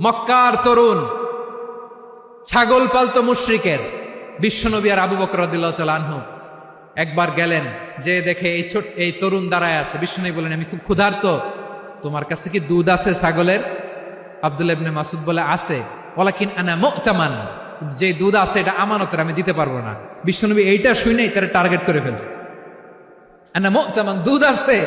মক্কার তরুণ ছাগল পালতো মুশ্রিকের, বিশ্বনবী আর আবু বকর আনহু একবার গেলেন, যে দেখে এই ছোট, এই তরুণ দাঁড়ায় আছে। বিশ্বনবী বলেন, আমি খুব ক্ষুধার্ত। তোমার কাছে কি দুধ আছে ছাগলের? আব্দুল্লাহ ইবনে মাসুদ বলে, আছে। ওলাকিন আনা মুতামান। যে দুধ আছে, এটা আমানতের, আমি দিতে পারব না। বিশ্বনবী এইটা শুনেই তারা টার্গেট করে ফেলছে। আনা মুতামান, দুধ আছে?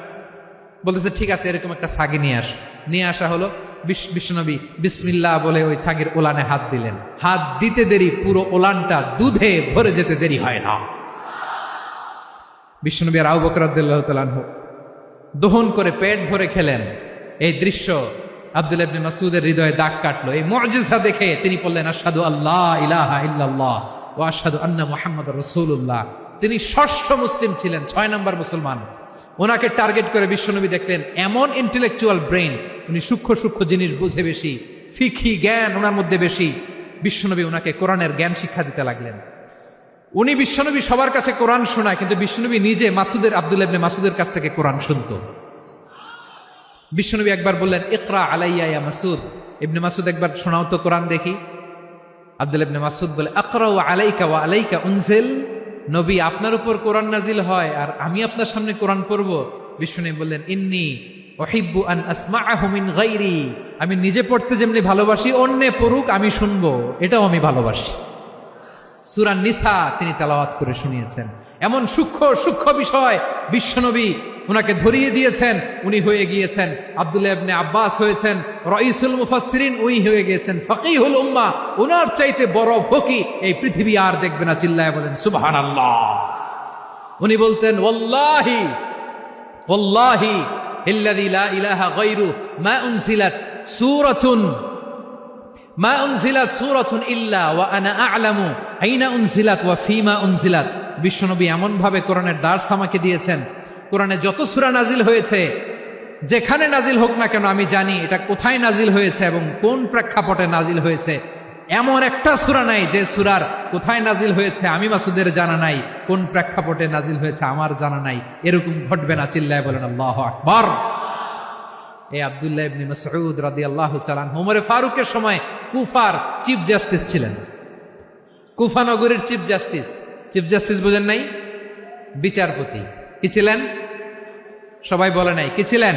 বলতেছে, ঠিক আছে, এরকম একটা ছাগি নিয়ে আস। নিয়ে আসা হলো বিশ্বনবী বিসমিল্লাহ বলে ওই ছাগির ওলানে হাত দিলেন। হাত দিতে দেরি, পুরো ওলানটা দুধে ভরে যেতে দেরি হয় না। বিশ্বনবী আর আউ বকরাদ্দাহ দহন করে পেট ভরে খেলেন। এই দৃশ্য আব্দুল ইবনে মাসুদের হৃদয়ে দাগ কাটলো। এই মুজিজা দেখে তিনি বললেন আসাদু আল্লাহ ইলাহা ও আশহাদু আন্না মুহাম্মদ রাসূলুল্লাহ। তিনি ষষ্ঠ মুসলিম ছিলেন, ছয় নম্বর মুসলমান। ওনাকে টার্গেট করে বিশ্বনবী দেখলেন, এমন ইন্টেলেকচুয়াল ব্রেন উনি সূক্ষ্ম সূক্ষ্ম জিনিস বুঝে বেশি ফিখি জ্ঞান ওনার মধ্যে বেশি। বিশ্বনবী ওনাকে কোরআনের জ্ঞান শিক্ষা দিতে লাগলেন। উনি বিশ্বনবী সবার কাছে কোরআন শোনায়, কিন্তু বিশ্বনবী নিজে মাসুদের আব্দুল ইবনে মাসুদের কাছ থেকে কোরআন শুনতো। বিশ্বনবী একবার বললেন, ইকরা আলাইয়া ইয়া মাসুদ। ইবনে মাসুদ একবার, শোনাও তো কোরআন দেখি। আব্দুল ইবনে মাসুদ বলে আকরা ওয়া আলাইকা ওয়া আলাইকা উনজিল। নবী আপনার উপর কোরআন নাজিল হয় আর আমি আপনার সামনে কোরআন পড়ব। বিশ্বনবী বললেন, ইন্নি অহিব্বু আন আসমা আহমিন গাইরি আমি নিজে পড়তে যেমনি ভালোবাসি, অন্যে পড়ুক, আমি শুনব। এটাও আমি ভালোবাসি। সুরান নিসা তিনি তেলাওয়াত করে শুনিয়েছেন। এমন সূক্ষ্ম সূক্ষ্ম বিষয় বিশ্বনবী ওনাকে ধরিয়ে দিয়েছেন, উনি হয়ে গিয়েছেন। আব্দুল্লাহ আব্বাস হয়েছেন, রইসুল মুফাসসিরিন উনি হয়ে গিয়েছেন, ফকিহুল উম্মাহ ওনার চাইতে বড় ফকি এই পৃথিবী আর দেখবে না, চিল্লায় বলেন, সুবহানাল্লাহ। উনি বলতেন ওল্লাহি ওয়াল্লাহি ইল্লাযী লা ইলাহা মা মা ওয়া আনা ওয়া ফিমা বিশ্বনবী এমন ভাবে কোরআনের দার্স আমাকে দিয়েছেন কোরআনে যত সুরা নাজিল হয়েছে, যেখানে নাজিল হোক না কেন আমি জানি এটা কোথায় নাজিল হয়েছে এবং কোন প্রেক্ষাপটে নাজিল হয়েছে। এমন একটা সূরা নাই যে সুরার কোথায় নাজিল হয়েছে আমি মাসুদের জানা নাই, কোন প্রেক্ষাপটে নাজিল হয়েছে আমার জানা নাই, এরকম ঘটবে না, চিল্লায় বলেন, আল্লাহু আকবার। এই আবদুল্লাহ ইবনে মাসউদ রাদিয়াল্লাহু তাআলা ওমরে ফারুকের সময় কুফার চিফ জাস্টিস ছিলেন। কুফা নগরীর চিফ জাস্টিস চিফ জাস্টিস বোঝেন নাই? বিচারপতি। কি ছিলেন? সবাই বলে নাই, কি ছিলেন?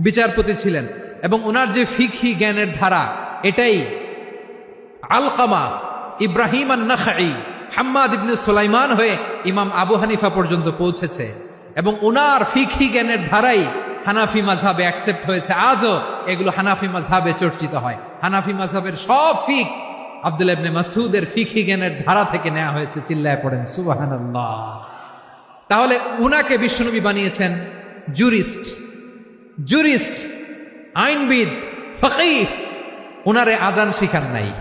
বিচারপতি ছিলেন। এবং ওনার যে ফিকহি জ্ঞানের ধারা, এটাই আলকামা ইব্রাহিম নাখাই হাম্মাদ ইবনে সুলাইমান হয়ে ইমাম আবু হানিফা পর্যন্ত পৌঁছেছে। এবং ওনার ফিকহি জ্ঞানের ধারাই হানাফি মাঝহাবে অ্যাকসেপ্ট হয়েছে। আজও এগুলো হানাফি মাঝহাবে চর্চিত হয়। হানাফি মাঝহাবের সব ফিক আব্দুল ইবনে মাসুদের ফিকহি জ্ঞানের ধারা থেকে নেওয়া হয়েছে। চিল্লায় পড়েন, সুবহানাল্লাহ। তাহলে উনাকে বিশ্বনবী বানিয়েছেন জুরিস্ট। জুরিস্ট, আইনবিদ, ফকিহ ওনারে আজান শিখান নাই।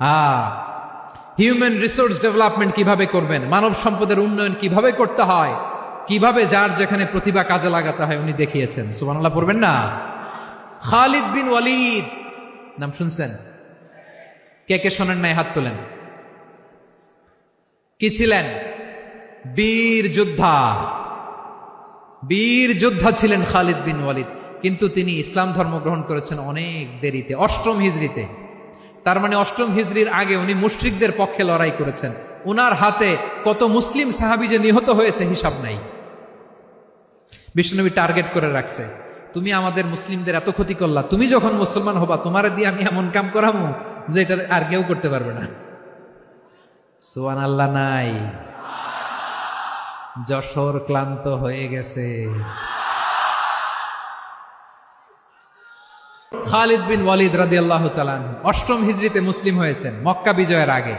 আ, হিউম্যান রিসোর্স ডেভেলপমেন্ট কীভাবে করবেন? মানব সম্পদের উন্নয়ন কীভাবে করতে হয়? কীভাবে যার যেখানে প্রতিভা কাজে লাগাতে হয় উনি দেখিয়েছেন। সুবহানাল্লাহ, পড়বেন না? খালিদ বিন ওয়ালিদ, নাম শুনছেন? কে কে শোনেন নাই, হাত তোলেন। কি ছিলেন? বীর যোদ্ধা। বীর যোদ্ধা ছিলেন খালিদ বিন ওয়ালিদ। কিন্তু তিনি ইসলাম ধর্ম গ্রহণ করেছেন অনেক দেরিতে, অষ্টম হিজড়িতে। তার মানে অষ্টম হিজড়ির আগে উনি মুশরিকদের পক্ষে লড়াই করেছেন। উনার হাতে কত মুসলিম সাহাবি যে নিহত হয়েছে হিসাব নাই। বিষ্ণুনবী টার্গেট করে রাখছে, তুমি আমাদের মুসলিমদের এত ক্ষতি করলা, তুমি যখন মুসলমান হবা, তোমার দিয়ে আমি এমন কাম করামো যে এটা আর কেউ করতে পারবে না। সোয়ান আল্লাহ নাই। যশোর ক্লান্ত হয়ে গেছে। খালিদ বিন ওয়ালিদ রাদি আল্লাহ অষ্টম হিজড়িতে মুসলিম হয়েছেন, মক্কা বিজয়ের আগে।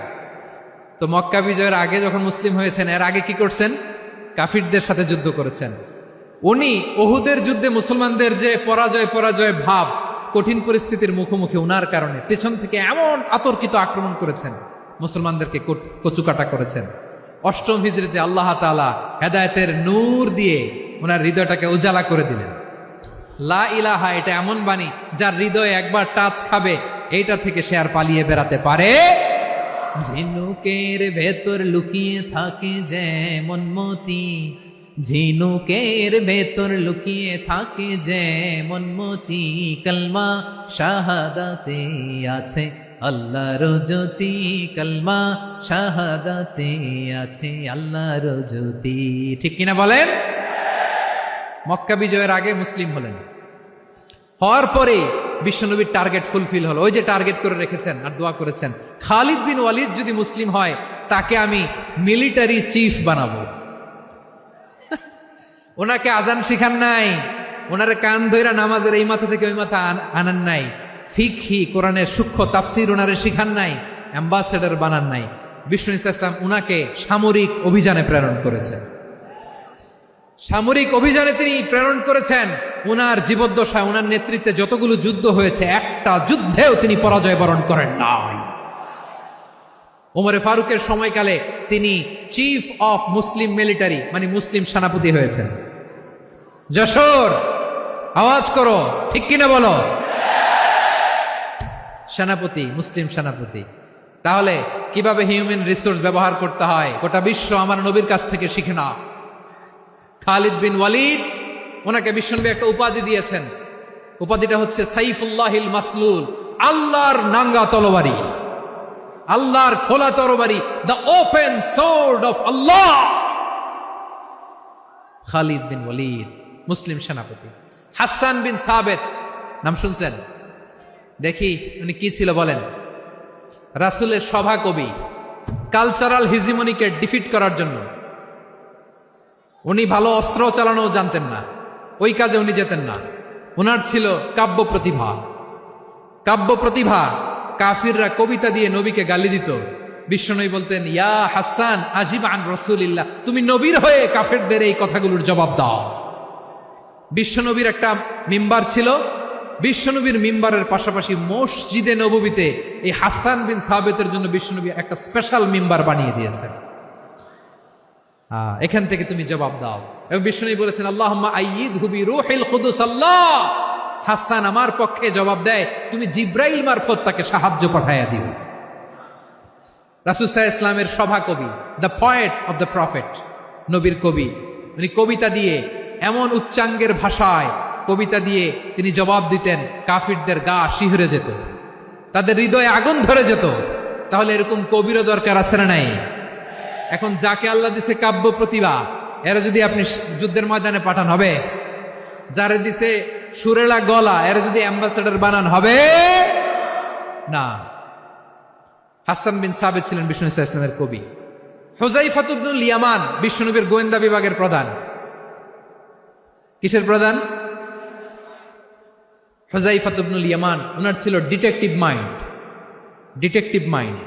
তো মক্কা বিজয়ের আগে যখন মুসলিম হয়েছেন, এর আগে কি করছেন? কাফিরদের সাথে যুদ্ধ করেছেন। উনি ওহুদের যুদ্ধে মুসলমানদের যে পরাজয় পরাজয় ভাব, কঠিন পরিস্থিতির মুখোমুখি উনার কারণে, পেছন থেকে এমন আতর্কিত আক্রমণ করেছেন, মুসলমানদেরকে কচুকাটা করেছেন। অষ্টম হিজড়িতে আল্লাহ তাআলা হেদায়তের নূর দিয়ে ওনার হৃদয়টাকে উজালা করে দিলেন। লা ইলাহা, এটা এমন বাণী যার হৃদয়ে একবার টাচ খাবে, এইটা থেকে সে আর পালিয়ে বেড়াতে পারে ঝিনুকের ভেতর লুকিয়ে থাকে যেমন মতি। ঝিনুকের ভেতর লুকিয়ে থাকে যেমন মতি। কলমা শাহাদাতে আছে আল্লাহর জ্যোতি কলমা শাহাদাতে আছে আল্লাহর জ্যোতি ঠিক কিনা বলেন? মক্কা বিজয়ের আগে মুসলিম হলেন। হওয়ার পরে বিশ্বনবীর টার্গেট ফুলফিল হলো। ওই যে টার্গেট করে রেখেছেন আর দোয়া করেছেন, খালিদ বিন ওয়ালিদ যদি মুসলিম হয়, তাকে আমি মিলিটারি চিফ বানাবো। ওনাকে আজান শিখান নাই, ওনার কান ধইরা নামাজের এই মাথা থেকে ওই মাথা আন- আনান নাই। ফিকহি, কোরআনের সূক্ষ্ম তাফসির ওনারে শিখান নাই, অ্যাম্বাসেডর বানান নাই। বিষ্ণু ইসলাম উনাকে সামরিক অভিযানে প্রেরণ করেছেন। সামরিক অভিযানে তিনি প্রেরণ করেছেন, উনার জীবদ্দশায় উনার নেতৃত্বে যতগুলো যুদ্ধ হয়েছে, একটা যুদ্ধেও তিনি পরাজয় বরণ করেন নাই। ওমরে ফারুকের সময়কালে তিনি চিফ অফ মুসলিম মিলিটারি মানে মুসলিম সেনাপতি হয়েছেন। যশোর, আওয়াজ করো, ঠিক কিনা বলো? সেনাপতি, মুসলিম সেনাপতি। তাহলে কীভাবে হিউম্যান রিসোর্স ব্যবহার করতে হয়? গোটা বিশ্ব আমার নবীর কাছ থেকে শিখে না খালিদ বিন ওয়ালিদ, ওনাকে বিশ্বনবী একটা উপাধি দিয়েছেন। উপাধিটা হচ্ছে সাইফুল্লাহিল মাসলুল, আল্লাহর নাঙ্গা তলবারি আল্লাহর খোলা তরবারি the open sword of Allah Khalid বিন ওয়ালিদ, মুসলিম সেনাপতি। হাসান বিন সাবেদ নাম শুনছেন? দেখি উনি কি ছিল বলেন। রাসুলের সভা কবি কালচারাল হিজিমনিকে ডিফিট করার জন্য। উনি ভালো অস্ত্র চালানো জানতেন না, ওই কাজে উনি যেতেন না। ওনার ছিল কাব্য প্রতিভা। কাব্য প্রতিভা কাফিররা কবিতা দিয়ে নবীকে গালি দিত। বিশ্বনবী বলতেন, ইয়া হাসান আজিব আন রসুলিল্লাহ, তুমি নবীর হয়ে কাফেরদের এই কথাগুলোর জবাব দাও। বিশ্বনবীর একটা মিম্বার ছিল বিশ্বনবীর মিম্বারের পাশাপাশি মসজিদে নববীতে এই হাসান বিন সাহাবেতের জন্য বিশ্বনবী একটা স্পেশাল মিম্বার বানিয়ে দিয়েছেন। এখান থেকে তুমি জবাব দাও। এবং বিষ্ণু বলেছেন আল্লাহ আইয়িদ হুবি রুহিল আল্লাহ! হাসান আমার পক্ষে জবাব দেয়, তুমি জিব্রাইল মারফত তাকে সাহায্য পাঠাইয়া দিও। রাসুসাহ ইসলামের সভা কবি the poet of the prophet, নবীর কবি। উনি কবিতা দিয়ে এমন উচ্চাঙ্গের ভাষায় কবিতা দিয়ে তিনি জবাব দিতেন, কাফিরদের গা শিহরে যেত। তাদের হৃদয়ে আগুন ধরে যেত। তাহলে এরকম কবিরও দরকার আছে না নাই? এখন যাকে আল্লাহ দিছে কাব্য প্রতিভা, এরা যদি আপনি যুদ্ধের ময়দানে পাঠান হবে, যারে দিছে সুরেলা গলা, এরা যদি অ্যাম্বাসেডর বানান হবে, না। হাসান বিন সাবেদ ছিলেন বিষ্ণু ইসা ইসলামের কবি। হোজাই ফাতুবনুল ইয়ামান বিষ্ণুনবীর গোয়েন্দা বিভাগের প্রধান। কিসের প্রধান? হোজাই ফাতুবনুল ইয়ামান ওনার ছিল ডিটেকটিভ মাইন্ড ডিটেকটিভ মাইন্ড,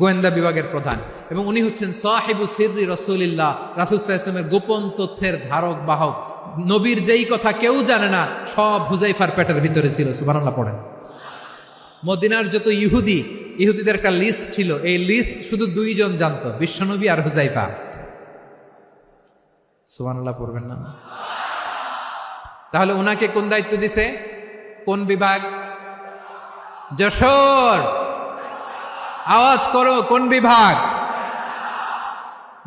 গোয়েন্দা বিভাগের প্রধান। এবং উনি হচ্ছেন সাহেবু সিদ্রি রসুলিল্লাহ রাসুসাহ ইসলামের গোপন তথ্যের ধারক, বাহক। নবীর যেই কথা কেউ জানে না, সব হুজাইফার পেটের ভিতরে ছিল সুবানাল্লাহ পড়েন। মদিনার যত ইহুদি, ইহুদিদের একটা লিস্ট ছিল। এই লিস্ট শুধু দুইজন জানতো, বিশ্বনবী আর হুজাইফা সুবানাল্লাহ পড়বেন না। তাহলে ওনাকে কোন দায়িত্ব দিছে? কোন বিভাগ? যশোর। আওয়াজ করো, কোন বিভাগ?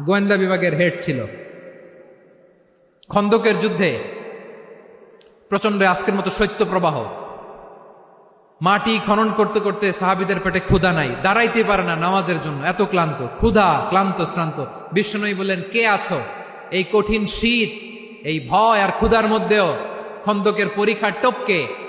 গোয়েন্দা বিভাগের হেড ছিল। খন্দকের যুদ্ধে। প্রচণ্ড আজকের মতো শৈত্য প্রবাহ। মাটি খনন করতে করতে সাহাবিদের পেটে ক্ষুধা নাই। দাঁড়াইতে পারে না নামাজের জন্য। এত ক্লান্ত। ক্ষুধা, ক্লান্ত, শ্রান্ত। বিষ্ণনই বললেন, কে আছো? এই কঠিন শীত, এই ভয় আর ক্ষুধার মধ্যেও খন্দকের পরীক্ষার টপকে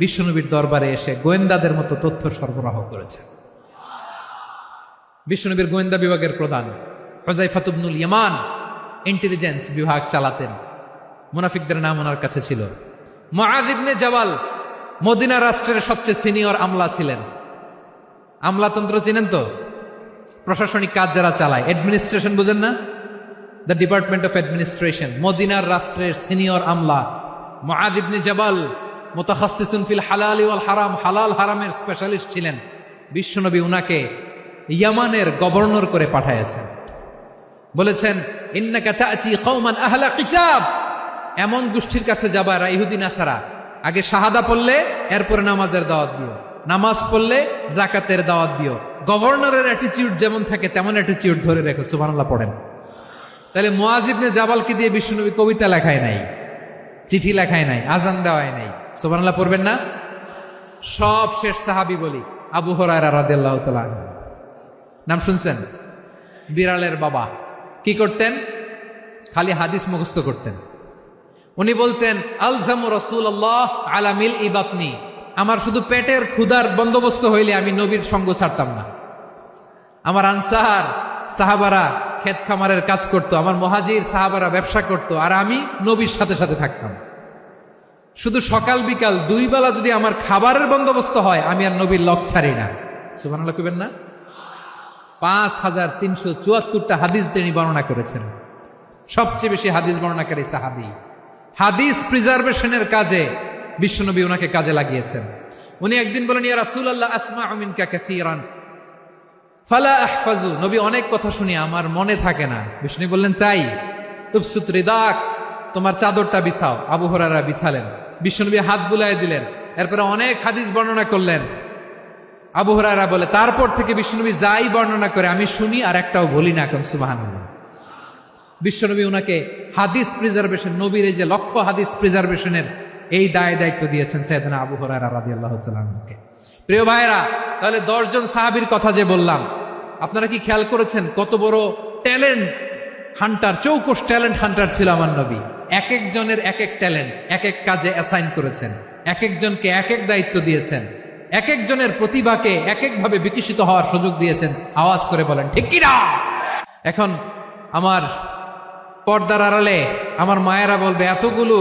বিশ্বনবীর দরবারে এসে গোয়েন্দাদের মতো তথ্য সরবরাহ করেছেন বিশ্বনবীর গোয়েন্দা বিভাগের প্রধান হজাইফাতুবনুল ইমান ইন্টেলিজেন্স বিভাগ চালাতেন। মুনাফিকদের নাম ওনার কাছে ছিল। মহাদিবনে জওয়াল মদিনা রাষ্ট্রের সবচেয়ে সিনিয়র আমলা ছিলেন। আমলাতন্ত্র চিনেন তো? প্রশাসনিক কাজ যারা চালায়, অ্যাডমিনিস্ট্রেশন বোঝেন না? দ্য ডিপার্টমেন্ট অফ অ্যাডমিনিস্ট্রেশন, মদিনার রাষ্ট্রের সিনিয়র আমলা মহাদিবনে জবাল মোতাহাসিসুন ফিল হালাল ওয়াল হারাম। হালাল হারামের স্পেশালিস্ট ছিলেন বিশ্বনবী, উনাকে ইয়ামানের গভর্নর করে পাঠাইয়াছেন। বলেছেন, ইন্নাকা তাআতি কওমান আহলা কিতাব। এমন গোষ্ঠীর কাছে যাবা এরা ইহুদি নাসারা। আগে শাহাদা পড়লে, এরপরে নামাজের দাওয়াত দিও। নামাজ পড়লে জাকাতের দাওয়াত দিও। গভর্নরের অ্যাটিটিউড যেমন থাকে, তেমন অ্যাটিটিউড ধরে রেখো। সুবহানাল্লাহ, পড়েন। তাহলে মুয়াজিবনে জাবালকে দিয়ে বিষ্ণুনবী কবিতা লেখায় নাই। চিঠি লেখায় নাই, আজান দেওয়ায় নাই। সুবহানাল্লাহ, পড়বেন না? সব শেষ সাহাবি বলি, আবু হরায়রা নাম শুনছেন? বিড়ালের বাবা। কি করতেন? খালি হাদিস মুখস্থ করতেন। উনি বলতেন, আলজামু রসুল্লাহ আলামিল ইবাতনি আমার শুধু পেটের ক্ষুধার বন্দোবস্ত হইলে আমি নবীর সঙ্গ ছাড়তাম না। আমার আনসার, সাহাবারা ক্ষেত খামারের কাজ করতো, আমার মহাজির সাহাবারা ব্যবসা করতো, আর আমি নবীর সাথে সাথে থাকতাম। শুধু সকাল বিকাল দুই বেলা যদি আমার খাবারের বন্দোবস্ত হয়, আমি আর নবীর লক ছাড়ি না। সুবহানাল্লাহ কইবেন না? পাঁচ হাজার তিনশো চুয়াত্তরটা হাদিস তিনি বর্ণনা করেছেন। সবচেয়ে বেশি হাদিস বর্ণনাকারী সাহাবি। হাদিস প্রিজার্ভেশনের কাজে বিশ্বনবী ওনাকে কাজে লাগিয়েছেন। উনি একদিন বলেন, ইয়া রাসূলুল্লাহ আসমা মিনকা কাসীরান। ফালা আহফাজু, নবী অনেক কথা শুনি, আমার মনে থাকে না। বিষ্ণু বললেন, তাই। উবসুত রিদাক, তোমার চাদরটা বিছাও। আবু হরারা বিছালেন। বিষ্ণুনবী হাত বুলায় দিলেন। এরপরে অনেক হাদিস বর্ণনা করলেন। আবু হরারা বলে, তারপর থেকে বিষ্ণুনবী যাই বর্ণনা করে, আমি শুনি আর একটাও বলি না এখন, সুবহানাল্লাহ। বিশ্বনবী ওনাকে হাদিস প্রিজার্ভেশন নবীর এই যে লক্ষ্য হাদিস প্রিজার্ভেশনের এই দায় দায়িত্ব দিয়েছেন সৈয়দনা আবু হরারা রাদিয়াল্লাহু তাআলাকে প্রিয় ভাইরা তাহলে দশজন সাহাবীর কথা যে বললাম আপনারা কি খেয়াল করেছেন কত বড় ট্যালেন্ট হান্টার চৌকস ট্যালেন্ট হান্টার ছিল আমার নবী। এক একজনের এক এক ট্যালেন্ট, এক এক কাজে অ্যাসাইন করেছেন, এক একজনকে এক এক দায়িত্ব দিয়েছেন, এক একজনের প্রতিভাকে এক একভাবে বিকশিত হওয়ার সুযোগ দিয়েছেন। আওয়াজ করে বলেন, ঠিক কিনা এখন আমার পর্দার আড়ালে আমার মায়েরা বলবে, এতগুলো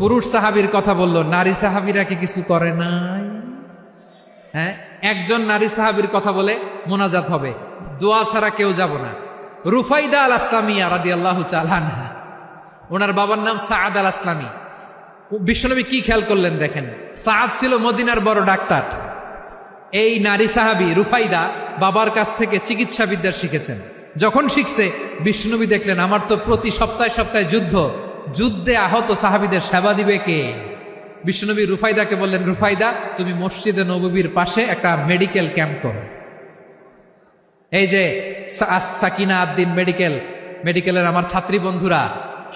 পুরুষ সাহাবীর কথা বলল, নারী সাহাবীরা কি কিছু করে নাই? হ্যাঁ? একজন নারী সাহাবীর কথা বলে মোনাজাত হবে। দোয়া ছাড়া কেউ যাব না। রুফাইদা আল আসলামিয়া রাদি আল্লাহ চালানহা ওনার বাবার নাম সাদ আল আসলামী বিশ্বনবী কি খেয়াল করলেন দেখেন? সাদ ছিল মদিনার বড় ডাক্তার। এই নারী সাহাবি রুফাইদা বাবার কাছ থেকে চিকিৎসা বিদ্যা শিখেছেন। যখন শিখছে বিষ্ণুনবী দেখলেন, আমার তো প্রতি সপ্তাহে সপ্তাহে যুদ্ধ। যুদ্ধে আহত সাহাবিদের সেবা দিবে কে? বিষ্ণুনবী রুফাইদাকে বললেন, রুফাইদা, তুমি মসজিদে নববীর পাশে একটা মেডিকেল ক্যাম্প করো। এই যে সাকিনা আদ্দিন মেডিকেল, মেডিকেলের আমার ছাত্রী বন্ধুরা,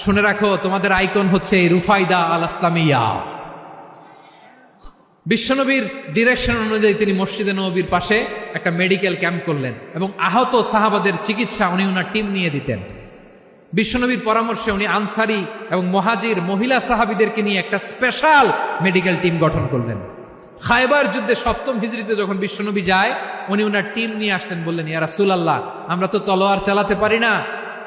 শুনে রাখো, তোমাদের আইকন হচ্ছে রুফাইদা আল আসলামিয়া বিশ্বনবীর ডিরেকশন অনুযায়ী তিনি মসজিদে নবীর পাশে একটা মেডিকেল ক্যাম্প করলেন এবং আহত সাহাবাদের চিকিৎসা উনি ওনার টিম নিয়ে দিতেন। বিশ্বনবীর পরামর্শে উনি আনসারি এবং মহাজির মহিলা সাহাবিদেরকে নিয়ে একটা স্পেশাল মেডিকেল টিম গঠন করলেন। খায়বার যুদ্ধে সপ্তম হিজড়িতে যখন বিশ্বনবী যায় উনি ওনার টিম নিয়ে আসলেন, বললেন, ইয়া রাসূলুল্লাহ, আমরা তো তলোয়ার চালাতে পারি না,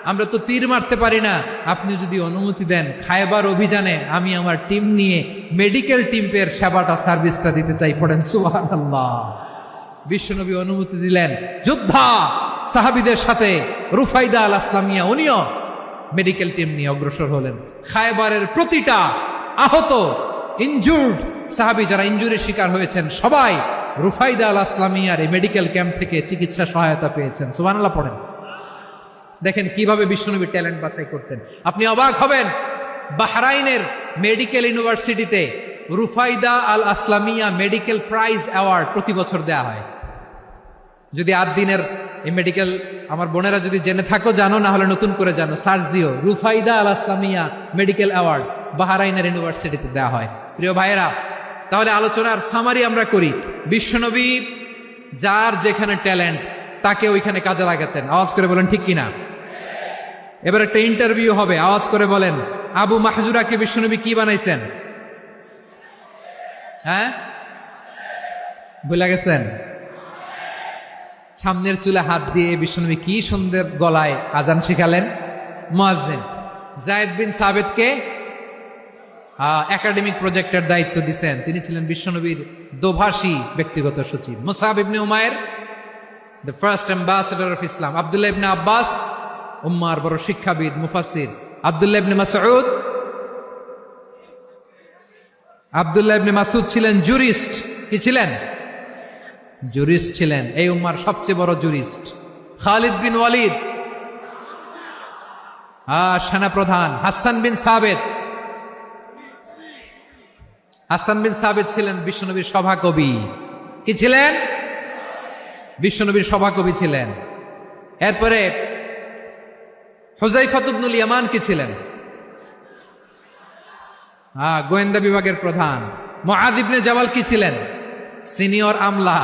আমরা তো তীর মারতে পারি না। আপনি যদি অনুমতি দেন খায়বার অভিযানে আমি আমার টিম নিয়ে মেডিকেল টিমের সেবাটা, সার্ভিসটা দিতে চাই। পড়েন, সুবহানাল্লাহ। বিশ্বনবী অনুমতি দিলেন, যোদ্ধা সাহাবিদের সাথে রুফাইদা আল আসলামিয়া, উনিও মেডিকেল টিম নিয়ে অগ্রসর হলেন। খায়বারের প্রতিটা আহত, ইনজুর্ড সাহাবি যারা ইনজুরির শিকার হয়েছেন, সবাই রুফাইদা আল আসলামিয়ার এই মেডিকেল ক্যাম্প থেকে চিকিৎসা সহায়তা পেয়েছেন। সুবহানাল্লাহ, পড়েন। দেখেন কীভাবে বিশ্বনবী ট্যালেন্ট বাছাই করতেন। আপনি অবাক হবেন, বাহরাইনের মেডিকেল ইউনিভার্সিটিতে রুফাইদা আল আসলামিয়া মেডিকেল প্রাইজ অ্যাওয়ার্ড প্রতি বছর দেওয়া হয়। যদি আট দিনের এই মেডিকেল, আমার বোনেরা যদি জেনে থাকো, জানো, না হলে নতুন করে জানো, সার্চ দিও, রুফাইদা আল আসলামিয়া মেডিকেল অ্যাওয়ার্ড বাহারাইনের ইউনিভার্সিটিতে দেওয়া হয়। প্রিয় ভাইয়েরা তাহলে আলোচনার সামারি আমরা করি। বিশ্বনবী যার যেখানে ট্যালেন্ট তাকে ওইখানে কাজে লাগাতেন। আওয়াজ করে বলেন, ঠিক কিনা? এবার একটা ইন্টারভিউ হবে। আওয়াজ করে বলেন, আবু মাহজুরাকে বিশ্বনবী কি বানাইছেন? হ্যাঁ? ভুলে গেছেন? সামনের চুলে হাত দিয়ে বিশ্বনবী কি সুন্দর গলায় আজান শিখালেন? মুয়াজ্জিন। জায়েদ বিন সাবেদকে একাডেমিক প্রজেক্টের দায়িত্ব দিছেন। তিনি ছিলেন বিশ্বনবীর দোভাষী ব্যক্তিগত সচিব। মুসাব ইবনে Umair the first ambassador of Islam Abdullah ইবনে আব্বাস, উম্মার বড় শিক্ষাবিদ মুফাসির আবদুল্লাহ ইবনে মাসউদ, আবদুল্লাহ ইবনে মাসুদ ছিলেন জুরিস্ট কি ছিলেন? জুরিস্ট ছিলেন। এই উম্মার সবচেয়ে বড় জুরিস্ট খালিদ বিন ওয়ালিদ। সেনাপ্রধান। হাসান বিন সাবেদ হাসান বিন সাবেদ ছিলেন বিশ্বনবীর সভাকবি। কি ছিলেন? বিশ্বনবীর সভাকবি ছিলেন। এরপরে হোজাই ফাতুবনুল ইয়ামান কি ছিলেন? হ্যাঁ গোয়েন্দা বিভাগের প্রধান। মহাদিবনে জামাল কি ছিলেন? সিনিয়র আমলা।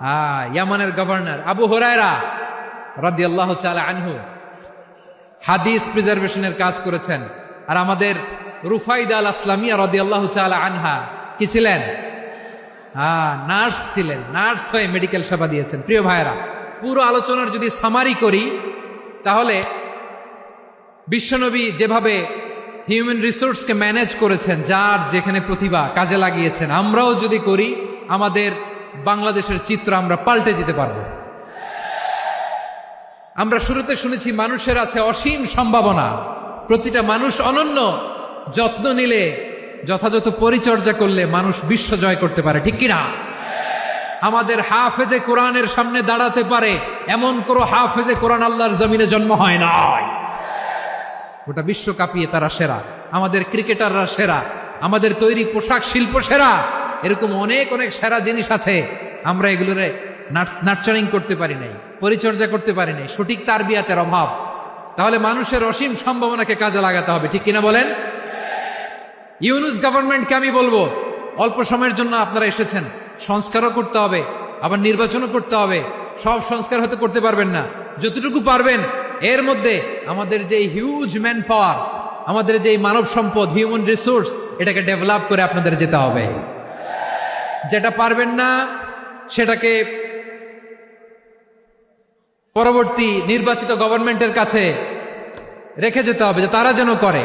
হ্যাঁ ইয়ামানের গভর্নর। আবু হরায়রা রাদি আল্লাহ আনহু। হাদিস প্রিজার্ভেশনের কাজ করেছেন। আর আমাদের রুফাইদ আল আসলামিয়া রদি আল্লাহ আনহা কি ছিলেন? হ্যাঁ নার্স ছিলেন, নার্স হয়ে মেডিকেল সেবা দিয়েছেন। প্রিয় ভাইরা পুরো আলোচনার যদি সামারি করি, তাহলে বিশ্বনবী যেভাবে হিউম্যান রিসোর্সকে ম্যানেজ করেছেন, যার যেখানে প্রতিভা কাজে লাগিয়েছেন, আমরাও যদি করি, আমাদের বাংলাদেশের চিত্র আমরা পাল্টে দিতে পারব। আমরা শুরুতে শুনেছি, মানুষের আছে অসীম সম্ভাবনা। প্রতিটা মানুষ অনন্য। যত্ন নিলে, যথাযথ পরিচর্যা করলে মানুষ বিশ্ব জয় করতে পারে, ঠিক কিনা? আমাদের হাফেজে কোরআনের সামনে দাঁড়াতে পারে, এমন কোনো হাফেজে কোরআন আল্লাহর জমিনে জন্ম হয় না গোটা বিশ্ব কাঁপিয়ে তারা সেরা, আমাদের ক্রিকেটাররা সেরা, আমাদের তৈরি পোশাক শিল্প সেরা, এরকম অনেক অনেক সেরা জিনিস আছে, আমরা এগুলোরে নার্চারিং করতে পারি নাই, পরিচর্যা করতে পারি নাই, সঠিক তার বিয়াতের অভাব। তাহলে মানুষের অসীম সম্ভাবনাকে কাজে লাগাতে হবে, ঠিক কিনা বলেন? ইউনুস গভর্নমেন্টকে আমি বলব, অল্প সময়ের জন্য আপনারা এসেছেন, সংস্কারও করতে হবে, আবার নির্বাচনও করতে হবে, সব সংস্কার হয়তো করতে পারবেন না। যতটুকু পারবেন, এর মধ্যে আমাদের যে হিউজ ম্যান পাওয়ার আমাদের যে মানব সম্পদ হিউম্যান রিসোর্স এটাকে ডেভেলপ করে আপনাদের যেতে হবে। যেটা পারবেন না, সেটাকে পরবর্তী নির্বাচিত গভর্নমেন্টের কাছে রেখে যেতে হবে, যে তারা যেন করে।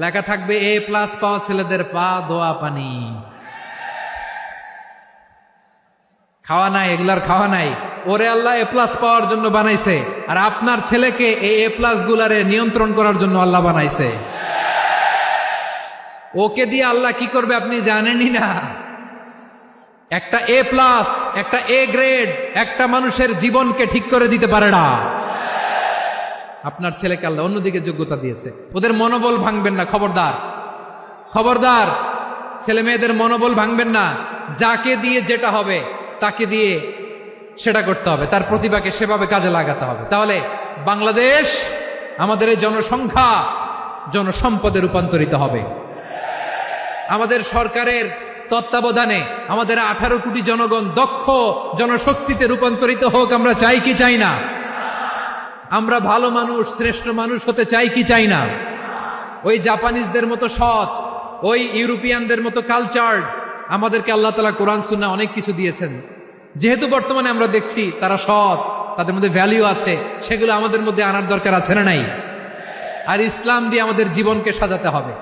লেখা থাকবে এ প্লাস পাওয়া ছেলেদের পা, দোয়া, পানি। খাওয়া নাই, এগুলার খাওয়া নাই। ওরে আল্লাহ, এ প্লাস পাওয়ার জন্য বানাইছে। আর আপনার ছেলেকে এই এ প্লাস গুলারে নিয়ন্ত্রণ করার জন্য আল্লাহ বানাইছে। ওকে দিয়ে আল্লাহ কি করবে আপনি জানেনই না। একটা এ প্লাস, একটা এ গ্রেড, একটা মানুষের জীবনকে ঠিক করে দিতে পারে না। আপনার ছেলেকে আল্লাহ অন্যদিকে যোগ্যতা দিয়েছে। ওদের মনোবল ভাঙবেন না, খবরদার। খবরদার, ছেলে মেয়েদের মনোবল ভাঙবেন না। যাকে দিয়ে যেটা হবে, তাকে দিয়ে সেটা করতে হবে। তার প্রতিভাকে সেভাবে কাজে লাগাতে হবে। তাহলে বাংলাদেশ আমাদের জনসংখ্যা জনসম্পদে রূপান্তরিত হবে। আমাদের সরকারের তত্ত্বাবধানে আমাদের আঠারো কোটি জনগণ দক্ষ জনশক্তিতে রূপান্তরিত হোক, আমরা চাই কি চাই না। আমরা ভালো মানুষ, শ্রেষ্ঠ মানুষ হতে চাই কি চাই না? ওই জাপানিজদের মতো সৎ, ওই ইউরোপিয়ানদের মতো কালচার্ড আমাদেরকে আল্লাহ তালা কোরআন সুন্না অনেক কিছু দিয়েছেন। যেহেতু বর্তমানে আমরা দেখছি তারা সৎ, তাদের মধ্যে ভ্যালিউ আছে, সেগুলো আমাদের মধ্যে আনার দরকার আছে না নাই? আর ইসলাম দিয়ে আমাদের জীবনকে সাজাতে হবে।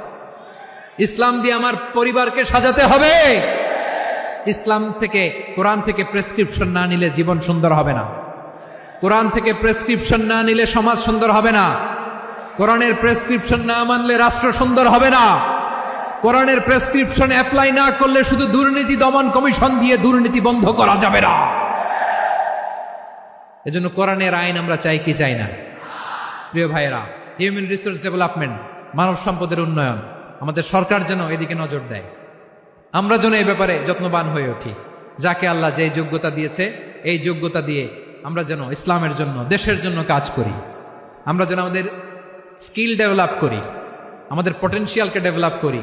ইসলাম দিয়ে আমার পরিবারকে সাজাতে হবে। ইসলাম থেকে, কোরআন থেকে প্রেসক্রিপশন না নিলে জীবন সুন্দর হবে না। কোরআন থেকে প্রেসক্রিপশন না নিলে সমাজ সুন্দর হবে না। কোরআনের প্রেসক্রিপশন না মানলে রাষ্ট্র সুন্দর হবে না। কোরআনের প্রেসক্রিপশন অ্যাপ্লাই না করলে শুধু দুর্নীতি দমন কমিশন দিয়ে দুর্নীতি বন্ধ করা যাবে না। এজন্য কোরআনের আইন আমরা চাই কি চাই না। প্রিয় ভাইয়েরা, হিউম্যান রিসোর্স ডেভেলপমেন্ট, মানব সম্পদের উন্নয়ন, আমাদের সরকার যেন এদিকে নজর দেয়। আমরা যেন এই ব্যাপারে যত্নবান হয়ে উঠি। যাকে আল্লাহ যে যোগ্যতা দিয়েছে, এই যোগ্যতা দিয়ে আমরা যেন ইসলামের জন্য, দেশের জন্য কাজ করি। আমরা যেন আমাদের স্কিল ডেভেলপ করি, আমাদের পটেন্সিয়ালকে ডেভেলপ করি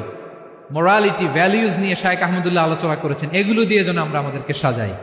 মোরালিটি ভ্যালিউজ নিয়ে শায়েক আহমদুল্লাহ আলোচনা করেছেন, এগুলো দিয়ে যেন আমরা আমাদেরকে সাজাই।